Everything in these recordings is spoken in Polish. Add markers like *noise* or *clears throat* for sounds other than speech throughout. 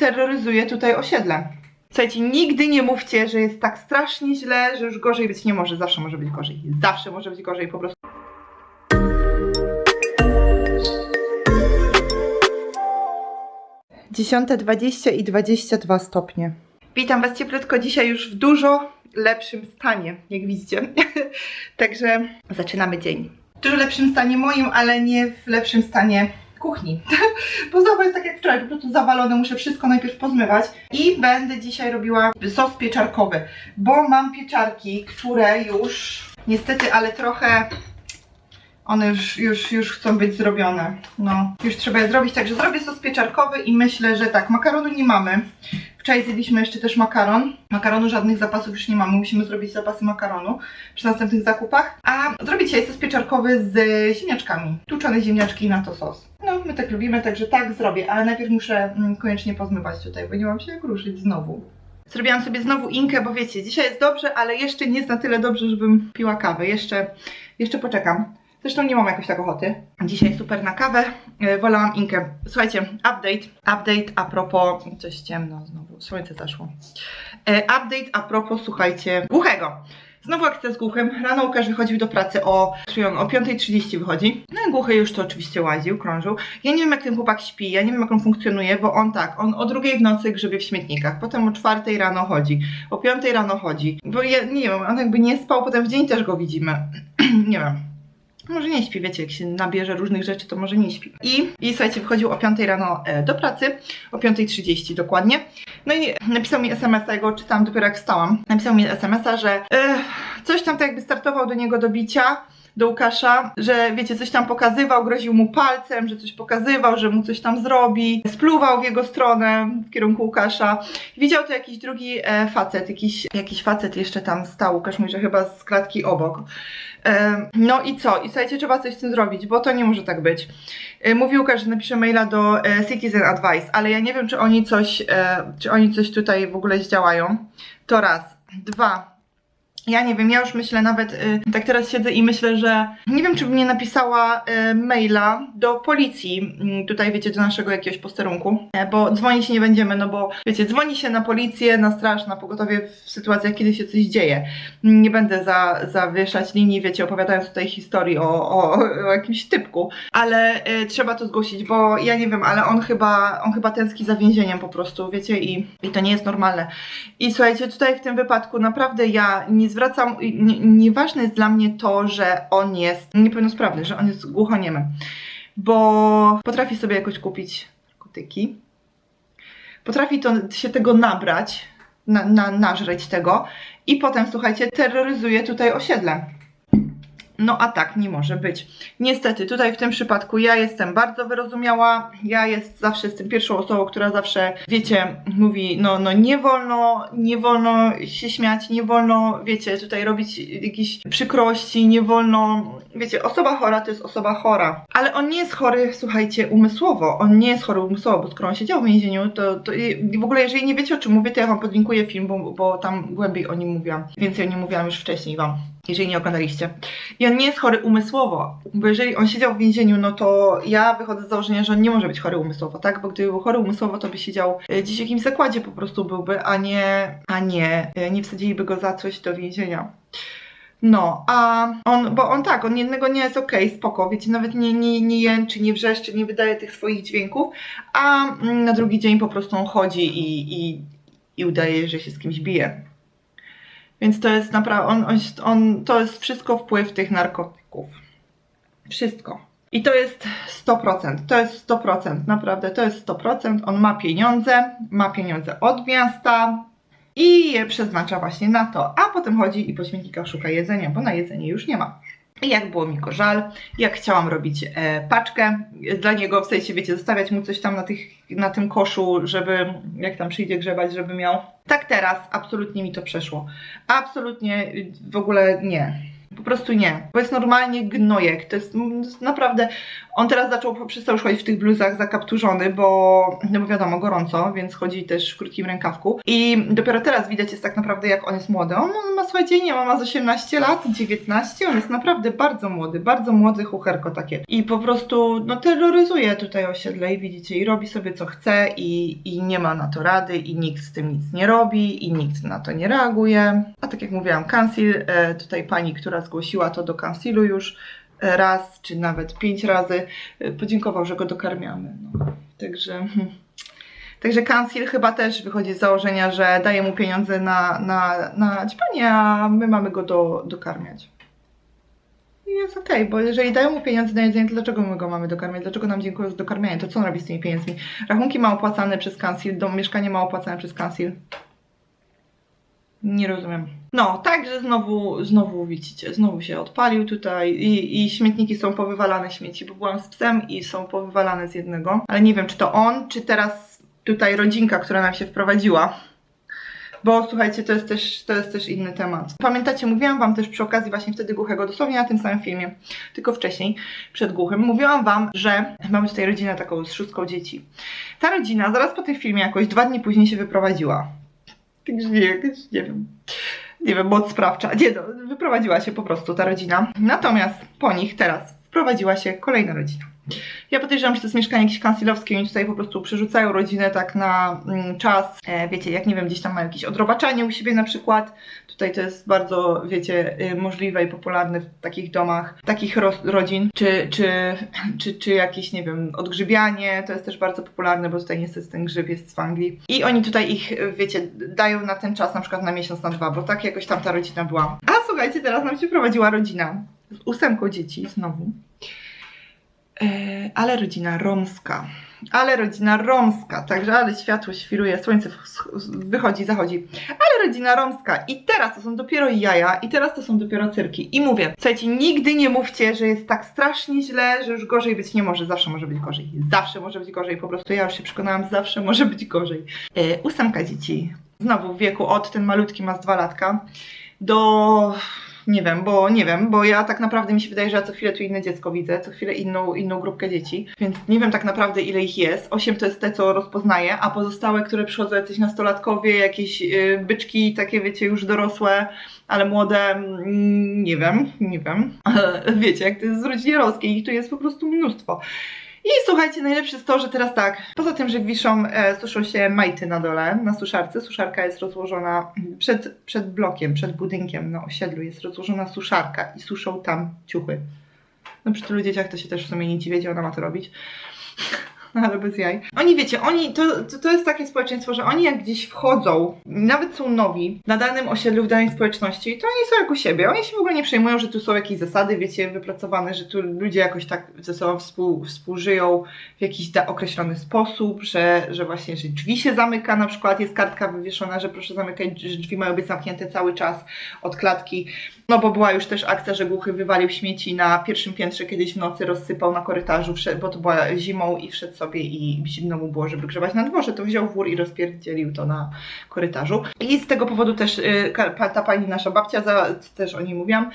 terroryzuje tutaj osiedle. Słuchajcie, nigdy nie mówcie, że jest tak strasznie źle, że już gorzej być nie może. Zawsze może być gorzej. Zawsze może być gorzej po prostu. Dziesiąte 20 i 22 stopnie. Witam Was cieplutko dzisiaj już w dużo lepszym stanie, jak widzicie. *laughs* Także zaczynamy dzień. W dużo lepszym stanie moim, ale nie w lepszym stanie kuchni. *laughs* Bo znowu jest tak jak wczoraj, po prostu zawalone, muszę wszystko najpierw pozmywać. I będę dzisiaj robiła sos pieczarkowy, bo mam pieczarki, które już niestety, ale trochę one już, już, już chcą być zrobione. No, już trzeba je zrobić, także zrobię sos pieczarkowy i myślę, że tak, makaronu nie mamy. Wczoraj zjedliśmy jeszcze też makaron. Makaronu żadnych zapasów już nie mamy, musimy zrobić zapasy makaronu przy następnych zakupach. A zrobię dzisiaj sos pieczarkowy z ziemniaczkami. Tuczone ziemniaczki na to sos. No, my tak lubimy, także tak zrobię, ale najpierw muszę mm, koniecznie pozmywać tutaj, bo nie mam się jak ruszyć znowu. Zrobiłam sobie znowu inkę, bo wiecie, dzisiaj jest dobrze, ale jeszcze nie jest na tyle dobrze, żebym piła kawę. Jeszcze, jeszcze poczekam. Zresztą nie mam jakoś tak ochoty. Dzisiaj super na kawę. Yy, wolałam inkę. Słuchajcie, update. Update a propos... Coś ciemno znowu. Słońce zaszło. Yy, update a propos, słuchajcie, głuchego. Znowu akcja z głuchym. Rano Łukasz wychodził do pracy o, czyli on o 5.30 wychodzi. No i głuchy już to oczywiście łaził, krążył. Ja nie wiem jak ten chłopak śpi, ja nie wiem jak on funkcjonuje, bo on tak, on o drugiej w nocy grzebie w śmietnikach, potem o czwartej rano chodzi, o piątej rano chodzi. Bo ja nie wiem, on jakby nie spał, potem w dzień też go widzimy. *clears throat* nie wiem. Może nie śpi, wiecie, jak się nabierze różnych rzeczy, to może nie śpi. I, i słuchajcie, wchodził o 5 rano e, do pracy, o 5.30 dokładnie. No i napisał mi SMS-a, ja go czytałam dopiero jak wstałam. Napisał mi SMS-a, że e, coś tam tak jakby startował do niego do bicia, do Łukasza, że wiecie, coś tam pokazywał, groził mu palcem, że coś pokazywał, że mu coś tam zrobi, spluwał w jego stronę, w kierunku Łukasza. Widział to jakiś drugi e, facet, jakiś, jakiś facet jeszcze tam stał, Łukasz mówi, że chyba z klatki obok. E, no i co? I słuchajcie, trzeba coś z tym zrobić, bo to nie może tak być. E, Mówi Łukasz, że napisze maila do e, Citizen Advice, ale ja nie wiem, czy oni coś, e, czy oni coś tutaj w ogóle zdziałają. To raz. Dwa. Ja nie wiem, ja już myślę nawet, y, tak teraz siedzę i myślę, że nie wiem, czy bym nie napisała y, maila do policji, y, tutaj wiecie, do naszego jakiegoś posterunku, e, bo dzwonić nie będziemy, no bo wiecie, dzwoni się na policję, na straż, na pogotowie w sytuacjach, kiedy się coś dzieje. Nie będę za, zawieszać linii, wiecie, opowiadając tutaj historii o, o, o jakimś typku, ale y, trzeba to zgłosić, bo ja nie wiem, ale on chyba, on chyba tęskni za więzieniem po prostu, wiecie, i, i to nie jest normalne. I słuchajcie, tutaj w tym wypadku naprawdę ja nie zwracam, nie, nieważne jest dla mnie to, że on jest niepełnosprawny, że on jest głuchoniemy, bo potrafi sobie jakoś kupić narkotyki, potrafi to, się tego nabrać, na, na, nażreć tego i potem, słuchajcie, terroryzuje tutaj osiedle. No a tak nie może być. Niestety, tutaj w tym przypadku ja jestem bardzo wyrozumiała. Ja jest zawsze jestem pierwszą osobą, która zawsze, wiecie, mówi, no, no nie wolno, nie wolno się śmiać, nie wolno, wiecie, tutaj robić jakieś przykrości, nie wolno, wiecie, osoba chora to jest osoba chora. Ale on nie jest chory, słuchajcie, umysłowo. On nie jest chory umysłowo, bo skoro on siedział w więzieniu, to, to w ogóle jeżeli nie wiecie o czym mówię, to ja wam podlinkuję film, bo, bo tam głębiej o nim mówiłam. Więcej o nim mówiłam już wcześniej wam jeżeli nie oglądaliście. I on nie jest chory umysłowo, bo jeżeli on siedział w więzieniu, no to ja wychodzę z założenia, że on nie może być chory umysłowo, tak? Bo gdyby był chory umysłowo, to by siedział e, gdzieś w jakimś zakładzie po prostu byłby, a nie, a nie, e, nie wsadziliby go za coś do więzienia. No, a on, bo on tak, on jednego nie jest okej, spoko, wiecie, nawet nie, nie, nie jęczy, nie wrzeszczy, nie wydaje tych swoich dźwięków, a mm, na drugi dzień po prostu on chodzi i, i, i udaje, że się z kimś bije. Więc to jest naprawdę, on, on, on, to jest wszystko wpływ tych narkotyków. Wszystko. I to jest 100%, to jest 100%, naprawdę to jest 100%. On ma pieniądze, ma pieniądze od miasta i je przeznacza właśnie na to, a potem chodzi i po śmietnikach szuka jedzenia, bo na jedzenie już nie ma. Jak było mi go żal, jak chciałam robić e, paczkę dla niego, w sensie, wiecie, zostawiać mu coś tam na, tych, na tym koszu, żeby, jak tam przyjdzie grzebać, żeby miał. Tak teraz absolutnie mi to przeszło. Absolutnie w ogóle nie. Po prostu nie. Bo jest normalnie gnojek. To jest, naprawdę... On teraz zaczął, przestał już chodzić w tych bluzach zakapturzony, bo, no bo wiadomo, gorąco, więc chodzi też w krótkim rękawku. I dopiero teraz widać jest tak naprawdę, jak on jest młody. On, on ma, słuchajcie, nie, on ma z 18 lat, 19, on jest naprawdę bardzo młody, bardzo młody chucherko takie. I po prostu, no terroryzuje tutaj osiedle i widzicie, i robi sobie co chce i, i nie ma na to rady i nikt z tym nic nie robi i nikt na to nie reaguje. A tak jak mówiłam, cancel, e, tutaj pani, która zgłosiła to do cancelu już e, raz, czy nawet pięć razy, e, podziękował, że go dokarmiamy. No. Także... hmm. Także Cancel chyba też wychodzi z założenia, że daje mu pieniądze na, na, na ćpanie, a my mamy go do, dokarmiać. I jest okej, bo jeżeli dają mu pieniądze na jedzenie, to dlaczego my go mamy dokarmiać? Dlaczego nam dziękują za dokarmianie? To co on robi z tymi pieniędzmi? Rachunki ma opłacane przez Cancel, dom, mieszkanie ma opłacane przez Cancel. Nie rozumiem. No, także znowu, znowu widzicie, znowu się odpalił tutaj i, i śmietniki są powywalane śmieci, bo byłam z psem i są powywalane z jednego. Ale nie wiem, czy to on, czy teraz tutaj rodzinka, która nam się wprowadziła. Bo słuchajcie, to jest, też, to jest też inny temat. Pamiętacie, mówiłam Wam też przy okazji właśnie wtedy głuchego, dosłownie na tym samym filmie, tylko wcześniej, przed głuchym, mówiłam Wam, że mamy tutaj rodzinę taką z szóstką dzieci. Ta rodzina zaraz po tym filmie, jakoś dwa dni później się wyprowadziła. Także nie, jakoś, nie wiem. Nie wiem, moc sprawcza. Nie no, wyprowadziła się po prostu ta rodzina. Natomiast po nich teraz wprowadziła się kolejna rodzina. Ja podejrzewam, że to jest mieszkanie jakieś kancelowskie i oni tutaj po prostu przerzucają rodzinę tak na mm, czas. E, wiecie, jak nie wiem, gdzieś tam mają jakieś odrobaczanie u siebie na przykład. Tutaj to jest bardzo, wiecie, y, możliwe i popularne w takich domach, takich ro rodzin. Czy, czy, czy, czy jakieś, nie wiem, odgrzybianie, to jest też bardzo popularne, bo tutaj niestety ten grzyb jest z Anglii. I oni tutaj ich, wiecie, dają na ten czas, na przykład na miesiąc, na dwa, bo tak jakoś tam ta rodzina była. A słuchajcie, teraz nam się prowadziła rodzina z ósemką dzieci znowu. E, ale rodzina romska. Ale rodzina romska, także ale światło świruje, słońce wychodzi, zachodzi. Ale rodzina romska. I teraz to są dopiero jaja, i teraz to są dopiero cyrki. I mówię, słuchajcie, nigdy nie mówcie, że jest tak strasznie źle, że już gorzej być nie może. Zawsze może być gorzej. Zawsze może być gorzej. Po prostu ja już się przekonałam, zawsze może być gorzej. E, ósemka dzieci. Znowu w wieku od, ten malutki ma z dwa latka, do nie wiem, bo nie wiem, bo ja tak naprawdę mi się wydaje, że ja co chwilę tu inne dziecko widzę, co chwilę inną, inną grupkę dzieci, więc nie wiem tak naprawdę ile ich jest. Osiem to jest te, co rozpoznaję, a pozostałe, które przychodzą jacyś nastolatkowie, jakieś yy, byczki, takie wiecie, już dorosłe, ale młode, mm, nie wiem, nie wiem. *laughs* wiecie, jak to jest z rodziny rolskiej, ich tu jest po prostu mnóstwo. I słuchajcie, najlepsze jest to, że teraz tak, poza tym, że wiszą, e, suszą się majty na dole, na suszarce, suszarka jest rozłożona przed, przed blokiem, przed budynkiem na osiedlu jest rozłożona suszarka i suszą tam ciuchy. No przy tylu dzieciach to się też w sumie nie dziwię, gdzie ona ma to robić. *laughs* Ale bez jaj. Oni wiecie, oni, to, to, jest takie społeczeństwo, że oni jak gdzieś wchodzą, nawet są nowi na danym osiedlu, w danej społeczności, to oni są jak u siebie. Oni się w ogóle nie przejmują, że tu są jakieś zasady, wiecie, wypracowane, że tu ludzie jakoś tak ze sobą współ, współżyją w jakiś określony sposób, że, że właśnie, że drzwi się zamyka, na przykład jest kartka wywieszona, że proszę zamykać, że drzwi mają być zamknięte cały czas od klatki. No bo była już też akcja, że głuchy wywalił śmieci na pierwszym piętrze kiedyś w nocy, rozsypał na korytarzu, bo to była zimą i wszedł sobie i zimno mu było, żeby grzebać na dworze, to wziął wór i rozpierdzielił to na korytarzu. I z tego powodu też y, ta pani, nasza babcia, za, też o niej mówiłam,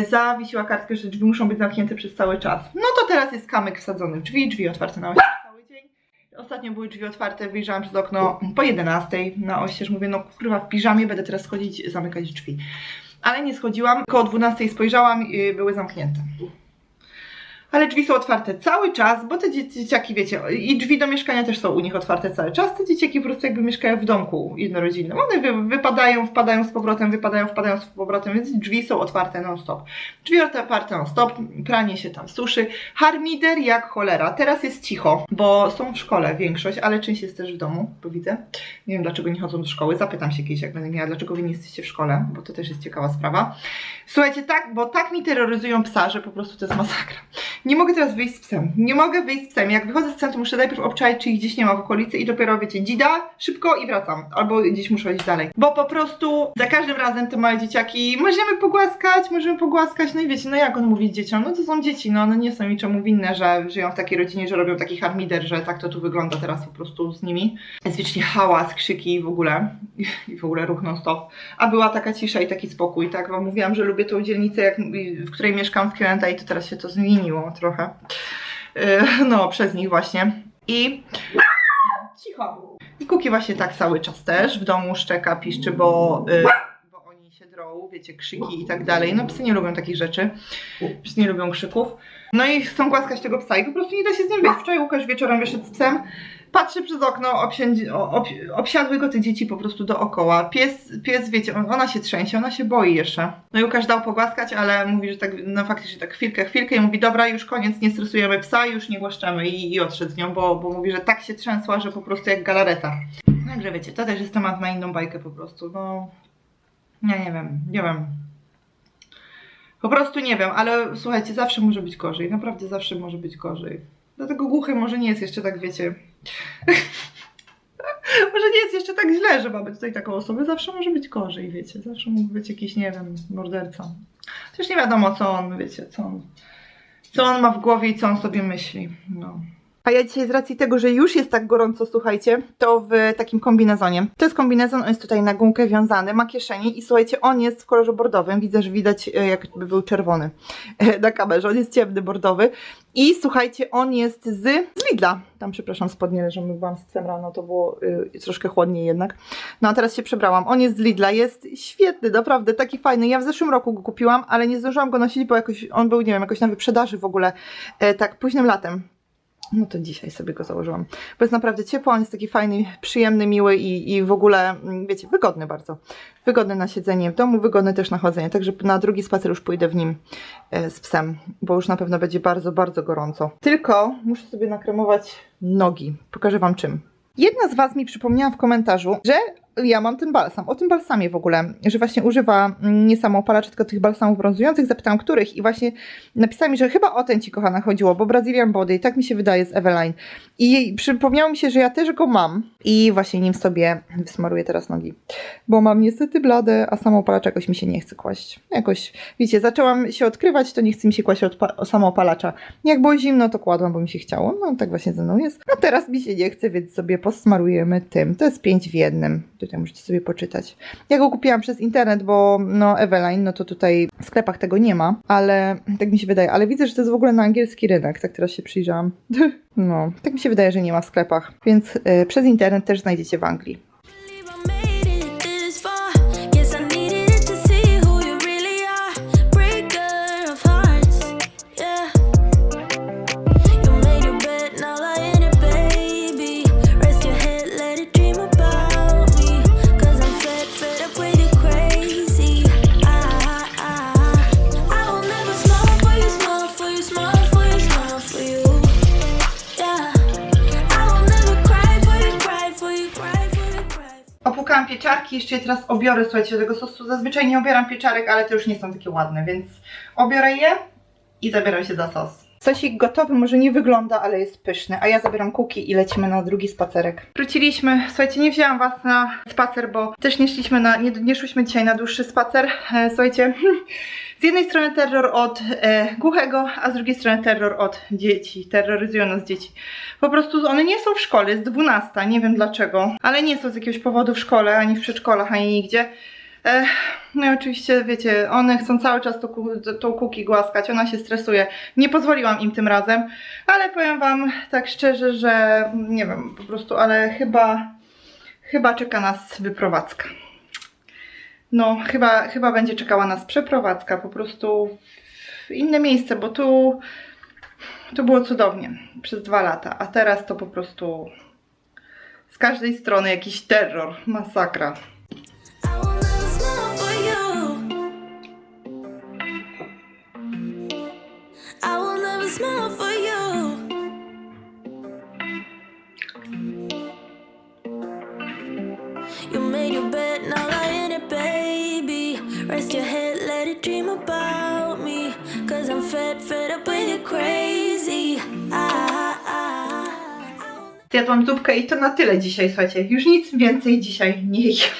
y, zawiesiła kartkę, że drzwi muszą być zamknięte przez cały czas. No to teraz jest kamyk wsadzony w drzwi, drzwi otwarte na oścież cały dzień. Ostatnio były drzwi otwarte, wyjrzałam przez okno po 11 na oścież, mówię, no kurwa w piżamie będę teraz chodzić, zamykać drzwi. Ale nie schodziłam, koło 12 spojrzałam i były zamknięte. Ale drzwi są otwarte cały czas, bo te dzie- dzieciaki, wiecie, i drzwi do mieszkania też są u nich otwarte cały czas. Te dzieciaki po prostu jakby mieszkają w domku jednorodzinnym. One wy, wypadają, wpadają z powrotem, wypadają, wpadają z powrotem, więc drzwi są otwarte non-stop. Drzwi otwarte non-stop, pranie się tam suszy. Harmider jak cholera. Teraz jest cicho, bo są w szkole większość, ale część jest też w domu, bo widzę. Nie wiem dlaczego nie chodzą do szkoły. Zapytam się kiedyś, jak będę miała, dlaczego wy nie jesteście w szkole, bo to też jest ciekawa sprawa. Słuchajcie, tak, bo tak mi terroryzują psa, że po prostu to jest masakra. Nie mogę teraz wyjść z psem. Nie mogę wyjść z psem. Jak wychodzę z psem, to muszę najpierw obczaić, czy ich gdzieś nie ma w okolicy i dopiero, wiecie, dzida, szybko i wracam. Albo gdzieś muszę iść dalej. Bo po prostu za każdym razem te małe dzieciaki możemy pogłaskać, możemy pogłaskać. No i wiecie, no jak on mówi dzieciom? No to są dzieci, no one nie są niczemu winne, że żyją w takiej rodzinie, że robią taki harmider, że tak to tu wygląda teraz po prostu z nimi. Jest wiecznie hałas, krzyki w ogóle. *laughs* I w ogóle ruch non stop. A była taka cisza i taki spokój, tak? Wam mówiłam, że lubię tą dzielnicę, jak, w której mieszkam w Klienta i to teraz się to zmieniło trochę. Yy, No, przez nich właśnie. I cicho. I Kuki właśnie tak cały czas też w domu szczeka, piszczy, bo, yy, bo oni się drą, wiecie, krzyki i tak dalej. No psy nie lubią takich rzeczy. Psy nie lubią krzyków. No i chcą głaskać tego psa i po prostu nie da się z nim wyjść. Wczoraj Łukasz wieczorem wyszedł z psem, patrzy przez okno, obsiędzi, o- ob, obsiadły go te dzieci po prostu dookoła. Pies, pies wiecie, on, ona się trzęsie, ona się boi jeszcze. No i Łukasz dał pogłaskać, ale mówi, że tak, no faktycznie tak chwilkę, chwilkę i mówi, dobra, już koniec, nie stresujemy psa, już nie głaszczemy i, i odszedł z nią, bo, bo mówi, że tak się trzęsła, że po prostu jak galareta. Także wiecie, to też jest temat na inną bajkę po prostu, no... Ja nie wiem, nie wiem. Po prostu nie wiem, ale słuchajcie, zawsze może być gorzej, naprawdę zawsze może być gorzej. Dlatego głuchy może nie jest jeszcze tak, wiecie... *laughs* może nie jest jeszcze tak źle, że mamy tutaj taką osobę. Zawsze może być gorzej, wiecie. Zawsze mógł być jakiś, nie wiem, morderca. Też nie wiadomo, co on, wiecie, co on, co on ma w głowie i co on sobie myśli. No. A ja dzisiaj z racji tego, że już jest tak gorąco, słuchajcie, to w takim kombinezonie. To jest kombinezon, on jest tutaj na gumkę wiązany, ma kieszenie i słuchajcie, on jest w kolorze bordowym. Widzę, że widać e, jakby był czerwony *laughs* na kamerze. On jest ciemny, bordowy. I słuchajcie, on jest z, z Lidla. Tam, przepraszam, spodnie leżą, byłam z psem rano, to było y, troszkę chłodniej jednak. No a teraz się przebrałam. On jest z Lidla, jest świetny, naprawdę, taki fajny. Ja w zeszłym roku go kupiłam, ale nie zdążyłam go nosić, bo jakoś, on był, nie wiem, jakoś na wyprzedaży w ogóle, e, tak późnym latem. No to dzisiaj sobie go założyłam. Bo jest naprawdę ciepło, on jest taki fajny, przyjemny, miły i, i w ogóle, mm, wiecie, wygodny bardzo. Wygodny na siedzenie w domu, wygodny też na chodzenie. Także na drugi spacer już pójdę w nim e, z psem, bo już na pewno będzie bardzo, bardzo gorąco. Tylko muszę sobie nakremować nogi. Pokażę Wam czym. Jedna z Was mi przypomniała w komentarzu, że ja mam ten balsam, o tym balsamie w ogóle, że właśnie używa mm, nie tylko tych balsamów brązujących. Zapytałam, których i właśnie napisała mi, że chyba o ten Ci, kochana, chodziło, bo Brazilian Body, tak mi się wydaje z Eveline. I przypomniało mi się, że ja też go mam i właśnie nim sobie wysmaruję teraz nogi, bo mam niestety blade, a samoopalacza jakoś mi się nie chce kłaść. Jakoś, wiecie, zaczęłam się odkrywać, to nie chce mi się kłaść od. Jak było zimno, to kładłam, bo mi się chciało. No tak właśnie ze mną jest. A teraz mi się nie chce, więc sobie posmarujemy tym. To jest 5 w jednym. Tutaj możecie sobie poczytać. Ja go kupiłam przez internet, bo no Eveline, no to tutaj w sklepach tego nie ma, ale tak mi się wydaje. Ale widzę, że to jest w ogóle na angielski rynek, tak teraz się przyjrzałam. *laughs* No, tak mi się wydaje, że nie ma w sklepach. Więc y, przez internet też znajdziecie w Anglii. Jeszcze je teraz obiorę, słuchajcie, tego sosu. Zazwyczaj nie obieram pieczarek, ale te już nie są takie ładne, więc obiorę je i zabieram się za sos. Sosik gotowy, może nie wygląda, ale jest pyszny, a ja zabieram kuki i lecimy na drugi spacerek. Wróciliśmy, słuchajcie, nie wzięłam was na spacer, bo też nie szliśmy na, nie, nie szłyśmy dzisiaj na dłuższy spacer. E, słuchajcie, *laughs* z jednej strony terror od e, głuchego, a z drugiej strony terror od dzieci. Terroryzują nas dzieci. Po prostu one nie są w szkole, jest 12, nie wiem dlaczego, ale nie są z jakiegoś powodu w szkole, ani w przedszkolach, ani nigdzie. No i oczywiście, wiecie, one chcą cały czas ku- tą kuki głaskać, ona się stresuje. Nie pozwoliłam im tym razem, ale powiem wam tak szczerze, że nie wiem, po prostu, ale chyba, chyba czeka nas wyprowadzka. No, chyba, chyba będzie czekała nas przeprowadzka po prostu w inne miejsce, bo tu, tu było cudownie przez dwa lata, a teraz to po prostu z każdej strony jakiś terror, masakra. I will never for you. You made your bed, now it, baby. Rest your head, let it dream about me. I'm up you're crazy. I, Zjadłam zupkę i to na tyle dzisiaj, słuchajcie. Już nic więcej dzisiaj nie jem.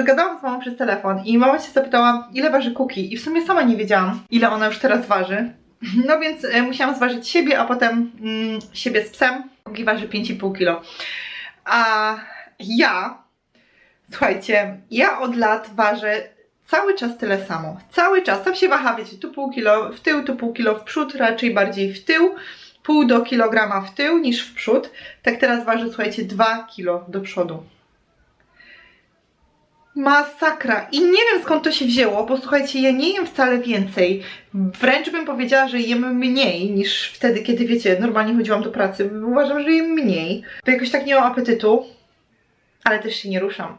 *laughs* Gadałam z mamą przez telefon i mama się zapytała, ile waży kuki. I w sumie sama nie wiedziałam, ile ona już teraz waży. No więc e, musiałam zważyć siebie, a potem mm, siebie z psem. Kuki waży 5,5 kg. A ja, słuchajcie, ja od lat ważę cały czas tyle samo. Cały czas. Tam się waha, wiecie, tu pół kilo w tył, tu pół kilo w przód, raczej bardziej w tył. Pół do kilograma w tył niż w przód. Tak teraz waży, słuchajcie, 2 kilo do przodu. Masakra. I nie wiem skąd to się wzięło, bo słuchajcie, ja nie jem wcale więcej. Wręcz bym powiedziała, że jem mniej niż wtedy, kiedy wiecie, normalnie chodziłam do pracy. Uważam, że jem mniej. Bo jakoś tak nie mam apetytu, ale też się nie ruszam.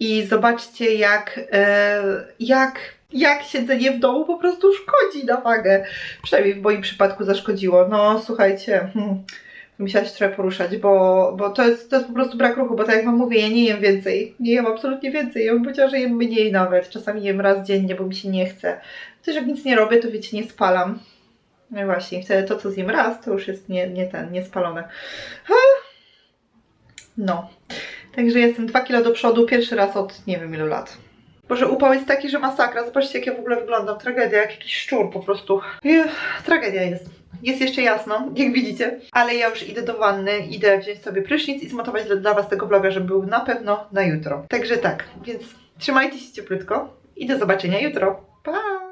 I zobaczcie, jak, e, jak, jak siedzenie w domu po prostu szkodzi na wagę. Przynajmniej w moim przypadku zaszkodziło. No słuchajcie, hmm, musiałaś trochę poruszać, bo, bo to, jest, to jest po prostu brak ruchu, bo tak jak wam mówię, ja nie jem więcej. Nie jem absolutnie więcej. Ja bym powiedziała, że jem mniej nawet. Czasami jem raz dziennie, bo mi się nie chce. Też jak nic nie robię, to wiecie, nie spalam. No właśnie, wtedy to, co zjem raz, to już jest nie, nie ten, nie spalone. Ah. No. Także jestem 2 kilo do przodu, pierwszy raz od nie wiem ilu lat. Boże, upał jest taki, że masakra. Zobaczcie, jak ja w ogóle wyglądam. Tragedia, jak jakiś szczur po prostu. Ech, tragedia jest. Jest jeszcze jasno, jak widzicie. Ale ja już idę do wanny, idę wziąć sobie prysznic i zmontować dla- Was tego vloga, żeby był na pewno na jutro. Także tak, więc trzymajcie się cieplutko i do zobaczenia jutro. Pa!